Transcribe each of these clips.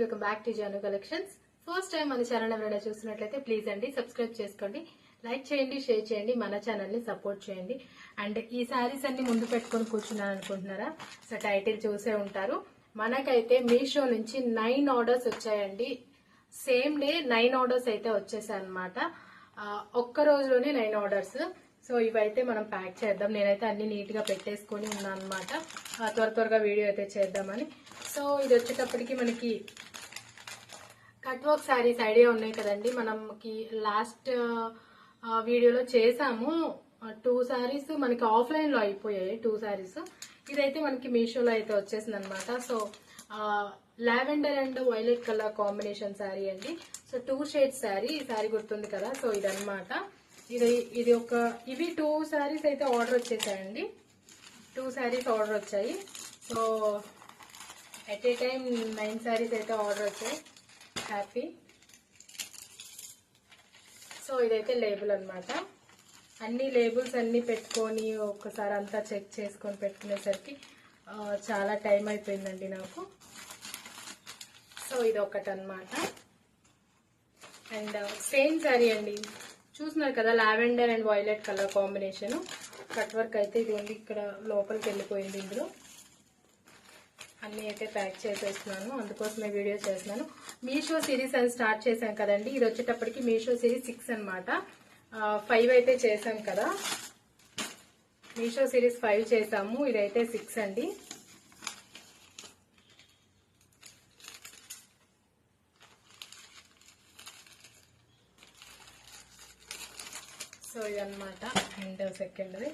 Welcome back to Janu collections first time మన channel ఎవరైనా చూస్తున్నట్లయితే ప్లీజ్ అండి సబ్స్క్రైబ్ చేసుకోండి లైక్ చేయండి షేర్ చేయండి మన ఛానల్ని సపోర్ట్ చేయండి. అండ్ ఈ శారీస్ అన్ని ముందు పెట్టుకొని కూర్చున్నాను అనుకుంటున్నారా? సో టైటిల్ చూసే ఉంటారు. మనకైతే మీషో నుంచి నైన్ ఆర్డర్స్ వచ్చాయండి. సేమ్ డే నైన్ ఆర్డర్స్ అయితే వచ్చేసాయి అనమాట ఒక్క రోజులోనే నైన్ ఆర్డర్స్ సో ఇవైతే మనం ప్యాక్ చేద్దాం. నేనైతే అన్ని నీట్గా పెట్టేసుకొని ఉన్నాను అనమాట త్వర త్వరగా వీడియో అయితే చేద్దామని. సో ఇది వచ్చేటప్పటికి మనకి కట్ వర్క్ శారీస్ ఐడియా ఉన్నాయి కదండి. మనకి లాస్ట్ వీడియోలో చేసాము టూ శారీస్ మనకి ఆఫ్లైన్లో అయిపోయాయి టూ శారీస్ ఇదైతే మనకి మీషోలో అయితే వచ్చేసింది అనమాట so lavender and violet colour combination sari అండి. సో టూ షేడ్స్ శారీ ఈ శారీ గుర్తుంది కదా. సో ఇదనమాట ఇది ఇది ఒక ఇవి టూ శారీస్ అయితే ఆర్డర్ వచ్చేసాయండి. టూ శారీస్ ఆర్డర్ వచ్చాయి. So at a time nine saris అయితే ఆర్డర్ వచ్చాయి. హ్యాపీ సో ఇదైతే లేబుల్ అన్నమాట. అన్ని లేబుల్స్ అన్నీ పెట్టుకొని ఒక్కసారి అంతా చెక్ చేసుకొని పెట్టుకునేసరికి చాలా టైం అయిపోయిందండి నాకు. సో ఇది ఒకటి అనమాట అండ్ సేమ్ సారీ అండి. చూస్తున్నారు కదా lavender and violet colour combination cut work అయితే ఇది ఉంది ఇక్కడ లోపలికి వెళ్ళిపోయింది ఇందులో. అన్నీ అయితే ప్యాక్ చేసేస్తున్నాను. అందుకోసమే వీడియో చేస్తున్నాను. మీషో సిరీస్ అని స్టార్ట్ చేశాం కదండి. ఇది వచ్చేటప్పటికి మీషో సిరీస్ సిక్స్ అనమాట ఫైవ్ అయితే చేశాం కదా. మీషో సిరీస్ ఫైవ్ చేసాము ఇదైతే సిక్స్ అండి. సో ఇదన్నమాట. అండ్ సెకండ్ది.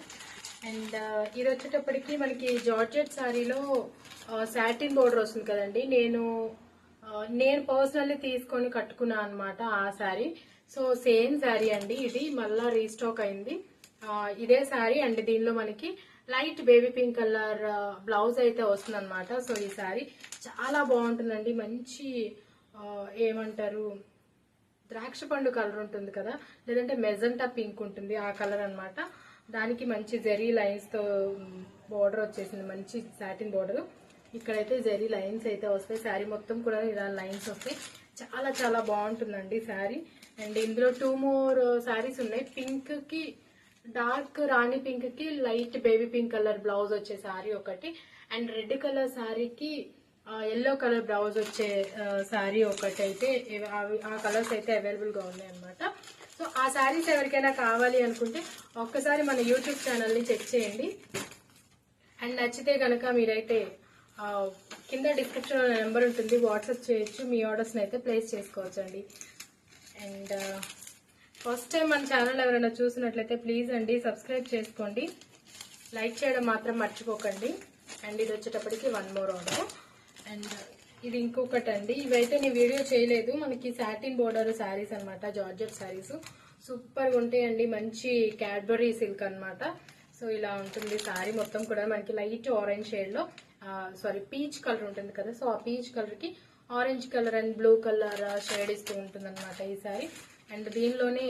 అండ్ ఇది వచ్చేటప్పటికి మనకి జార్జెట్ శారీలో శాటిన్ బోర్డర్ వస్తుంది కదండి. నేను నేను పర్సనల్లీ తీసుకొని కట్టుకున్నా అనమాట ఆ శారీ సో సేమ్ శారీ అండి ఇది. మళ్ళా రీస్టాక్ అయింది. ఇదే శారీ అండ్ దీనిలో మనకి light baby pink colour blouse అయితే వస్తుంది అనమాట సో ఈ శారీ చాలా బాగుంటుందండి. మంచి ఏమంటారు ద్రాక్ష పండు కలర్ ఉంటుంది కదా. లేదంటే మెజంటా పింక్ ఉంటుంది ఆ కలర్ అనమాట దానికి మంచి జెరీ లైన్స్తో బోర్డర్ వచ్చేసింది. మంచి సాటిన్ బోర్డర్ ఇక్కడైతే జరీ లైన్స్ అయితే వస్తాయి. శారీ మొత్తం కూడా ఇలా లైన్స్ వస్తాయి. చాలా చాలా బాగుంటుందండి శారీ. అండ్ ఇందులో టూ మోర్ శారీస్ ఉన్నాయి. పింక్కి డార్క్ రాణి పింక్కి light baby pink colour blouse వచ్చే శారీ ఒకటి. అండ్ రెడ్ కలర్ శారీకి ఎల్లో కలర్ బ్లౌజ్ వచ్చే శారీ ఒకటి అయితే అవి- ఆ కలర్స్ అయితే అవైలబుల్గా ఉన్నాయి అనమాట సో ఆ శారీస్ ఎవరికైనా కావాలి అనుకుంటే ఒక్కసారి మన యూట్యూబ్ ఛానల్ని చెక్ చేయండి. అండ్ నచ్చితే కనుక మీరైతే కింద డిస్క్రిప్షన్ నెంబర్ ఉంటుంది. వాట్సాప్ చేయొచ్చు. మీ ఆర్డర్స్ని అయితే ప్లేస్ చేసుకోవచ్చు అండి అండ్ ఫస్ట్ టైం మన ఛానల్ ఎవరైనా చూసినట్లయితే ప్లీజ్ అండి సబ్స్క్రైబ్ చేసుకోండి. లైక్ చేయడం మాత్రం మర్చిపోకండి. అండ్ ఇది వచ్చేటప్పటికి వన్ మోర్ ఆర్డర్ అండ్ ఇది ఇంకొకటి అండి ఇవైతే నేను వీడియో చేయలేదు. మనకి సాటిన్ బోర్డర్ శారీస్ అన్నమాట జార్జెట్ శారీస్ సూపర్గా ఉంటాయండి. మంచి క్యాడ్బరీ సిల్క్ అనమాట సో ఇలా ఉంటుంది. శారీ మొత్తం కూడా మనకి లైట్ ఆరెంజ్ షేడ్లో సారీ పీచ్ కలర్ ఉంటుంది కదా సో ఆ పీచ్ కలర్కి orange colour and blue colour shade ఇస్తూ ఉంటుంది అనమాట ఈ శారీ అండ్ దీనిలోనే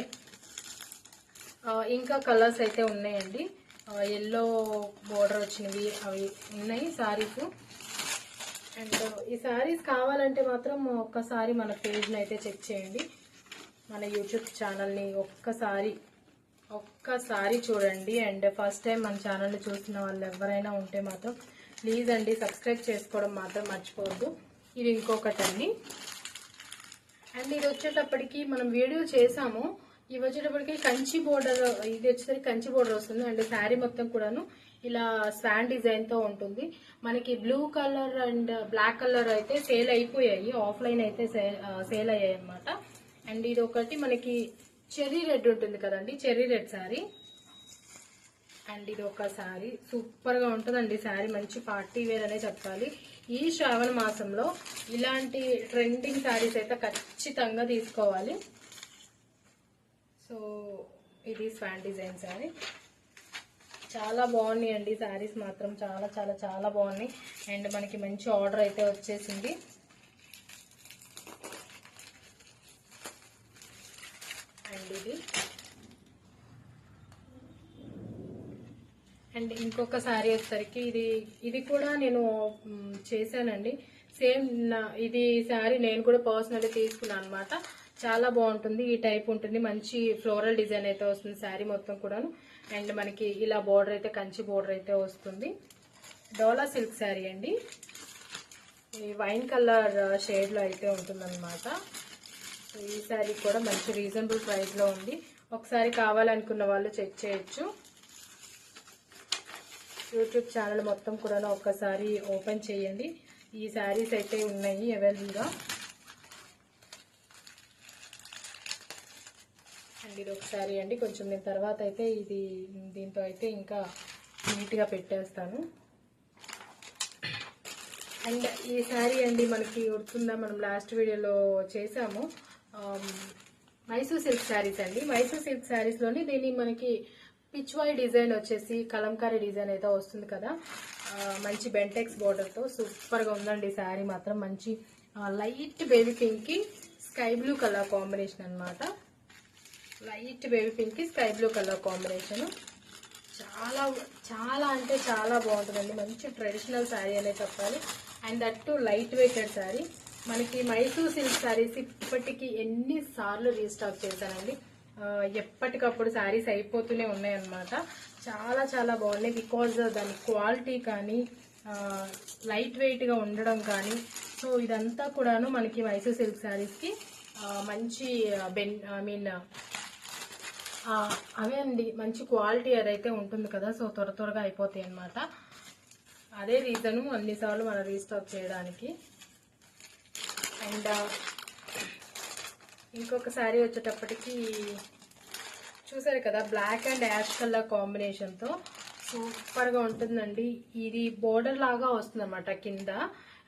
ఇంకా కలర్స్ అయితే ఉన్నాయండి. ఎల్లో బోర్డర్ వచ్చినవి అవి ఉన్నాయి సారీస్ అండ్ ఈ సారీస్ కావాలంటే మాత్రం ఒక్కసారి మన పేజ్ని అయితే చెక్ చేయండి. మన యూట్యూబ్ ఛానల్ని ఒక్కసారి ఒక్కసారి చూడండి. అండ్ ఫస్ట్ టైం మన ఛానల్ని చూసిన వాళ్ళు ఎవరైనా ఉంటే మాత్రం ప్లీజ్ అండి సబ్స్క్రైబ్ చేసుకోవడం మాత్రం మర్చిపోవద్దు. ఇది ఇంకొకటి అండి అండ్ ఇది వచ్చేటప్పటికి మనం వీడియో చేసాము. ఇవి వచ్చేటప్పటికి కంచి బోర్డర్ ఇది వచ్చేసరికి కంచి బోర్డర్ వస్తుంది. అండ్ శారీ మొత్తం కూడాను ఇలా స్వాన్ డిజైన్తో ఉంటుంది. మనకి blue colour and black colour అయితే సేల్ అయిపోయాయి. ఆఫ్లైన్ అయితే సేల్ అయ్యాయి అనమాట అండ్ ఇది ఒకటి మనకి చెర్రీ రెడ్ ఉంటుంది కదండి చెర్రీ రెడ్ శారీ. అండ్ ఇది ఒక శారీ. సూపర్గా ఉంటుందండి శారీ. మంచి పార్టీ వేర్ అనే చెప్పాలి. ఈ శ్రావణ మాసంలో ఇలాంటి ట్రెండింగ్ శారీస్ అయితే ఖచ్చితంగా తీసుకోవాలి. సో ఇది స్వాన్ డిజైన్ శారీ. చాలా బాగున్నాయి అండి శారీస్ మాత్రం. చాలా చాలా చాలా బాగున్నాయి. అండ్ మనకి మంచి ఆర్డర్ అయితే వచ్చేసింది. అండ్ ఇది అండ్ ఇంకొక శారీ వచ్చేసరికి ఇది ఇది కూడా నేను చేశానండి. సేమ్ ఇది శారీ నేను కూడా పర్సనల్గా తీసుకున్నాను అనమాట చాలా బాగుంటుంది ఈ టైప్ ఉంటుంది. మంచి ఫ్లోరల్ డిజైన్ అయితే వస్తుంది శారీ మొత్తం కూడాను. అండ్ మనకి ఇలా బోర్డర్ అయితే కంచి బోర్డర్ అయితే వస్తుంది. డోలా సిల్క్ శారీ అండి. ఈ వైన్ కలర్ షేడ్లో అయితే ఉంటుందన్నమాట. ఈ శారీ కూడా మంచి రీజనబుల్ ప్రైస్లో ఉంది. ఒకసారి కావాలనుకున్న వాళ్ళు చెక్ చేయొచ్చు. యూట్యూబ్ ఛానల్ మొత్తం కూడా ఒక్కసారి ఓపెన్ చేయండి. ఈ శారీస్ అయితే ఉన్నాయి అవైలబుల్గా. అండ్ ఇది ఒకసారి అండి. కొంచెం నేను తర్వాత అయితే ఇది దీంతో అయితే ఇంకా నీట్గా పెట్టేస్తాను. అండ్ ఈ శారీ అండి మనకి గుర్తుందా? మనం లాస్ట్ వీడియోలో చేసాము మైసూర్ సిల్క్ శారీస్ అండి. మైసూర్ సిల్క్ శారీస్లోని దీన్ని మనకి పిచ్వాయ్ డిజైన్ వచ్చేసి కలంకారీ డిజైన్ అయితే వస్తుంది కదా. మంచి బెంటెక్స్ బార్డర్తో సూపర్గా ఉందండి శారీ మాత్రం. మంచి లైట్ బేబీ పింక్కి స్కై బ్లూ కలర్ కాంబినేషన్ అనమాట లైట్ బేబీ పింక్కి స్కై బ్లూ కలర్ కాంబినేషన్. చాలా చాలా అంటే చాలా బాగుంటుందండి. మంచి ట్రెడిషనల్ శారీ అనే చెప్పాలి. And that light weighted sari. మనకి మైసూర్ సిల్క్ శారీస్ ఇప్పటికీ ఎన్నిసార్లు రీస్టాక్ చేశానండి ఎప్పటికప్పుడు శారీస్ అయిపోతూనే ఉన్నాయన్నమాట. చాలా చాలా బాగున్నాయి. బికాజ్ దాని క్వాలిటీ కానీ లైట్ వెయిట్గా ఉండడం కానీ సో ఇదంతా కూడాను మనకి మైసూర్ సిల్క్ శారీస్కి మంచి బెన్ ఐ మీన్ అవే అండి. మంచి క్వాలిటీ అదైతే ఉంటుంది కదా సో త్వర త్వరగా అయిపోతాయి అన్నమాట. అదే రీజను అన్నిసార్లు మనం రీస్టాక్ చేయడానికి. అండ్ ఇంకొక శారీ వచ్చేటప్పటికి చూసారు కదా బ్లాక్ అండ్ యాష్ కలర్ కాంబినేషన్తో సూపర్గా ఉంటుందండి. ఇది బోర్డర్ లాగా వస్తుందన్నమాట కింద.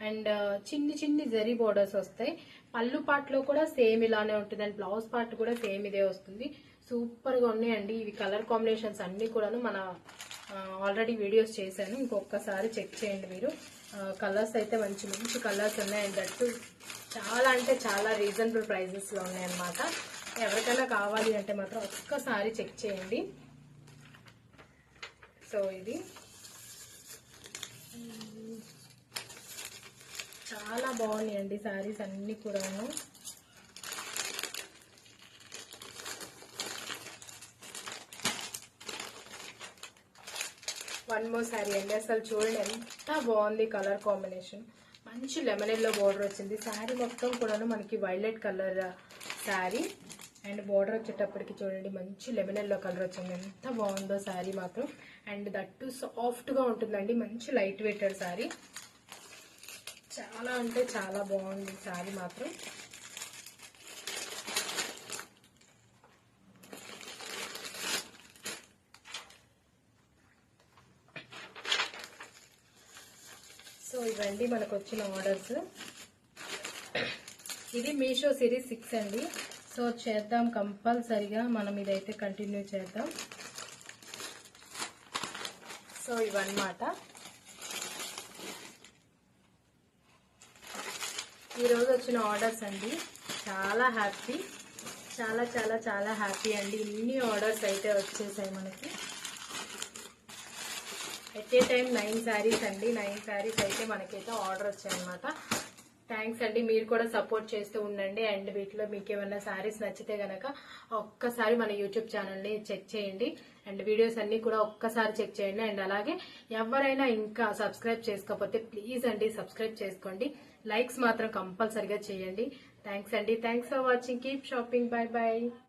అండ్ uh, చిన్ని చిన్ని జరీ బోర్డర్స్ వస్తాయి. పళ్ళు పార్ట్లో కూడా సేమ్ ఇలానే ఉంటుంది. అండ్ బ్లౌజ్ పార్ట్ కూడా సేమ్ ఇదే వస్తుంది. సూపర్గా ఉన్నాయండి. ఇవి కలర్ కాంబినేషన్స్ అన్నీ కూడాను మన uh, ఆల్రెడీ వీడియోస్ చేశాను. ఇంకొకసారి చెక్ చేయండి మీరు. Uh, కలర్స్ అయితే మంచి మంచి కలర్స్ ఉన్నాయి అండ్ చాలా అంటే చాలా రీజనబుల్ ప్రైజెస్లో ఉన్నాయన్నమాట. ఎవరికైనా కావాలి అంటే మాత్రం ఒక్కసారి చెక్ చేయండి. సో ఇది. చాలా బాగున్నాయండి శారీస్ అన్నీ కూడాను. వన్ మోర్ శారీ అండి. అసలు చూడండి ఎంత బాగుంది కలర్ కాంబినేషన్ మంచి లెమన్ ఎల్లో బార్డర్ వచ్చింది. శారీ మొత్తం కూడాను మనకి violet colour sari and border వచ్చేటప్పటికి చూడండి మంచి లెమన్ ఎల్లో కలర్ వచ్చింది. ఎంత బాగుందో శారీ మాత్రం. అండ్ దట్టు సాఫ్ట్గా ఉంటుందండి. మంచి లైట్ వెయిటెడ్ శారీ చాలా అంటే చాలా బాగుంది శారీ మాత్రం. సో ఇవండి మనకు వచ్చిన ఆర్డర్స్. ఇది మీషో సిరీస్ సిక్స్ అండి. సో చేద్దాం కంపల్సరిగా. మనం ఇదైతే కంటిన్యూ చేద్దాం. సో ఇవన్నమాట. ఈరోజు వచ్చిన ఆర్డర్స్ అండి. చాలా హ్యాపీ. చాలా చాలా చాలా హ్యాపీ అండి. ఇన్ని ఆర్డర్స్ అయితే వచ్చేసాయి మనకి. At a time nine saris అండి. నైన్ శారీస్ అయితే మనకైతే ఆర్డర్ వచ్చాయన్నమాట. థ్యాంక్స్ అండి. మీరు కూడా సపోర్ట్ చేస్తూ ఉండండి. అండ్ వీటిలో మీకు ఏమైనా శారీస్ నచ్చితే గనక ఒక్కసారి మన యూట్యూబ్ ఛానల్ని చెక్ చేయండి. అండ్ వీడియోస్ అన్ని కూడా ఒక్కసారి చెక్ చేయండి. అండ్ అలాగే ఎవరైనా ఇంకా సబ్స్క్రైబ్ చేసుకోకపోతే ప్లీజ్ అండి సబ్స్క్రైబ్ చేసుకోండి. లైక్స్ మాత్రం కంపల్సరిగా చేయండి. థ్యాంక్స్ అండి. Thanks for watching keep shopping bye bye